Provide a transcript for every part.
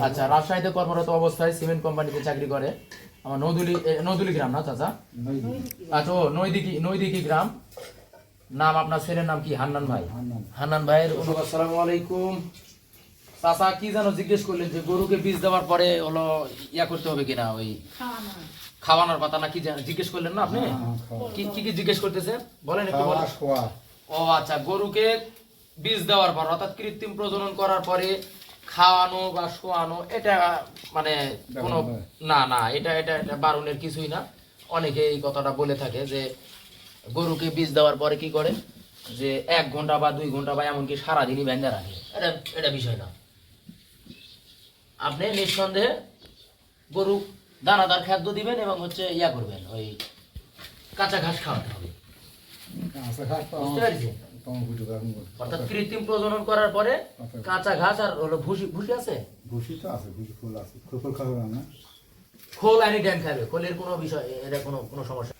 আচ্ছা রাজশাহীতে কর্মরত অবস্থায় সিমেন্ট কোম্পানিতে চাকরি করে। আমার নদুলি নদুলি গ্রাম না চাচা? আচ্ছা ও নৈদিকি নৈদিকি গ্রাম। নাম আপনার ছেলের নাম কি? হান্নান ভাই। হান্নান ভাইয়ের অনু- আসসালামু আলাইকুম। চাচা কি যেন জিজ্ঞেস করলেন যে গরুকে বীজ দেওয়ার পরে হলো ইয়া করতে হবে কিনা ওই খাওয়ানোর কথা না কি জিজ্ঞেস করলেন না আপনি? কি কি কি জিজ্ঞেস করতেছেন বলেন একটু বলেন। ও আচ্ছা গরুকে বীজ দেওয়ার পর অর্থাৎ কৃত্রিম প্রজনন করার পরে খাওয়ানো বা শোয়ানো এটা মানে কোনো না না এটা এটা এটা বারণের কিছুই না। অনেকে এই কথাটা বলে থাকে যে গরুকে বীজ দেওয়ার পরে কি করে? যে এক ঘণ্টা বা দুই ঘণ্টা বা এমনকি সারাদিনই ব্যাঙ্গা রাখে। এটা এটা বিষয় না। আপনি নিঃসন্দেহে গরু দানাদার খাদ্য দিবেন এবং হচ্ছে ইয়া করবেন ওই কাঁচা ঘাস খাওয়াতে হবে। অর্থাৎ কৃত্রিম প্রজনন করার পরে কাঁচা ঘাস আর হলো ভুসি ভুসি আছে? খোল এনি টাইম খাবে খোলের কোনো বিষয় এটা কোনো কোনো সমস্যা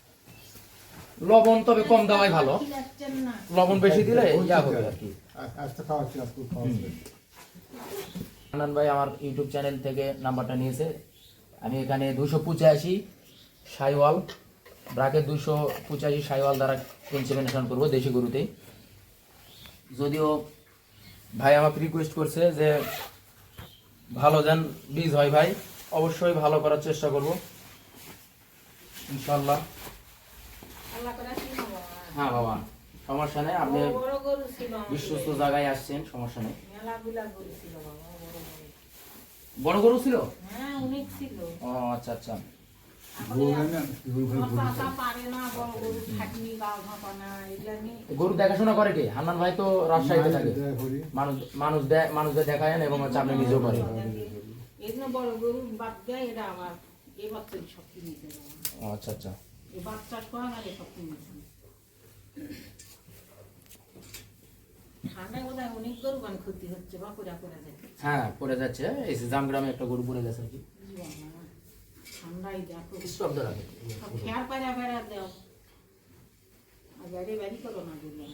লবণ তবে কম দেওয়াই ভালো। লবণ বেশি দিলে ইয়া হবে আর কি। হান্নান ভাই আমার ইউটিউব চ্যানেল থেকে নাম্বারটা নিয়েছে। আমি এখানে দুশো পঁচাশি সাইওয়াল ব্রাকেট দুশো পঁচাশি সাইওয়াল দ্বারা ইনসেমিনেশন করব দেশি গরুতে যদিও ভাই আমাকে রিকোয়েস্ট করছে যে ভালো যেন বীজ হয় ভাই। অবশ্যই ভালো করার চেষ্টা করব। ইনশাল্লাহ হ্যাঁ বাবা। সমস্যা নেই আপনি বিশ্বস্ত জায়গায় আসছেন সমস্যা নেই। বড় গরু। ছিল? হ্যাঁ ছিল। ও আচ্ছা আচ্ছা। গরু দেখাশোনা করে কে? হান্নান ভাই তো রাজশাহীতে থাকে। মানুষ মানুষ দেয় মানুষদের দেখায় এবং হচ্ছে আপনি নিজেও করেন আচ্ছা আচ্ছা। হয় মানে ক্ষতি হচ্ছে বা করে করে হ্যাঁ পড়ে যাচ্ছে। এই জামগ্রামে একটা গরু পড়ে গেছে আর কি। ঠান্ডায় দেখো। শব্দ রাখে। সব পায়রা পায়রা দেও। আর বাড়ি বাড়ি করো না দিলে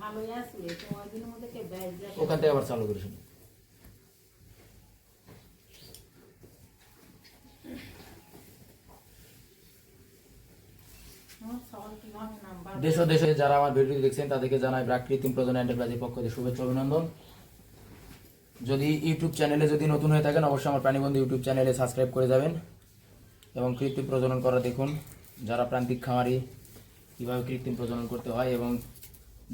ভালোই আসবে তোমার দিনের মধ্যে কে ব্যাস যায় ওখান থেকে আবার চালু দেশ দেশে যারা আমার ভিডিও দেখছেন তাদেরকে জানাই প্রাকৃতিক প্রজন এন্টারপ্রাইজের পক্ষ থেকে শুভেচ্ছা অভিনন্দন। যদি ইউটিউব চ্যানেলে যদি নতুন হয়ে থাকেন অবশ্যই আমার প্রাণীবন্ধু ইউটিউব চ্যানেলে সাবস্ক্রাইব করে যাবেন এবং কৃত্রিম প্রজনন করা দেখুন। যারা প্রান্তিক খামারি কীভাবে কৃত্রিম প্রজনন করতে হয় এবং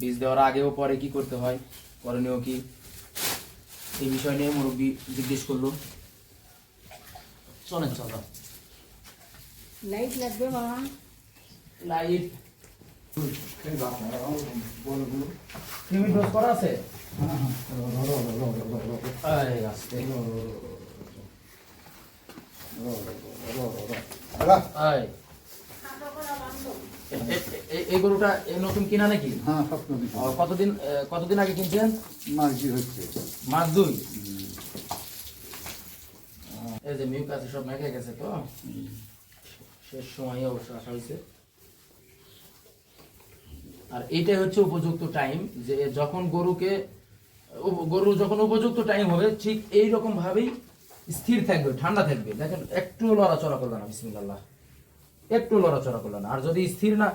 বীজ দেওয়ার আগেও পরে কি করতে হয় করণীয় কি এই বিষয় নিয়ে মুরব্বী জিজ্ঞেস করল। চলেন চলো। লাইট লাগবে বাবা লাইট ক্রিমি ডোজ করা আছে? এই। গরুটা নতুন কিনা নাকি? কতদিন কতদিন আগে কিনছেন? মাস দুই এই যে মিউক আছে সব মেখে গেছে তো? শেষ সময় অবশ্য আসা হয়েছে। আর এইটাই হচ্ছে উপযুক্ত টাইম যে যখন গরুকে গরু যখন উপযুক্ত টাইম হবে ঠিক এই রকম ভাবেই স্থির থাকবে ঠান্ডা থাকবে। দেখেন একটু লড়াচড়া করবে না বিসমিল্লাহ। একটু লড়াচড়া করল না। আর যদি স্থির না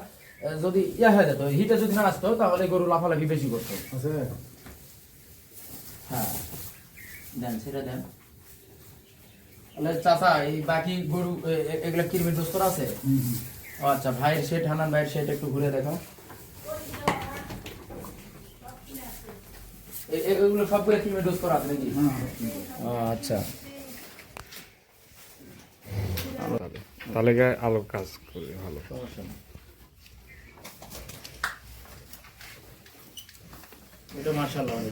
যদি ইয়া হয়ে যেত হিটে যদি না আসতো তাহলে গরু লাফালাফি বেশি করতো। হ্যাঁ। দেন সেটা দেন। তাহলে চাচা এই বাকি গরু এগুলা কিরমির দোস্তর আছে? আচ্ছা ভাইয়ের সেট হানান ভাইয়ের সেট একটু ঘুরে দেখো এগুলো সবগুলো কিমে ডোজ করা আছে নাকি? আচ্ছা। তাহলে গায়ে আলো কাজ করে ভালো। সমস্যা এটা মার্শাল্লাহ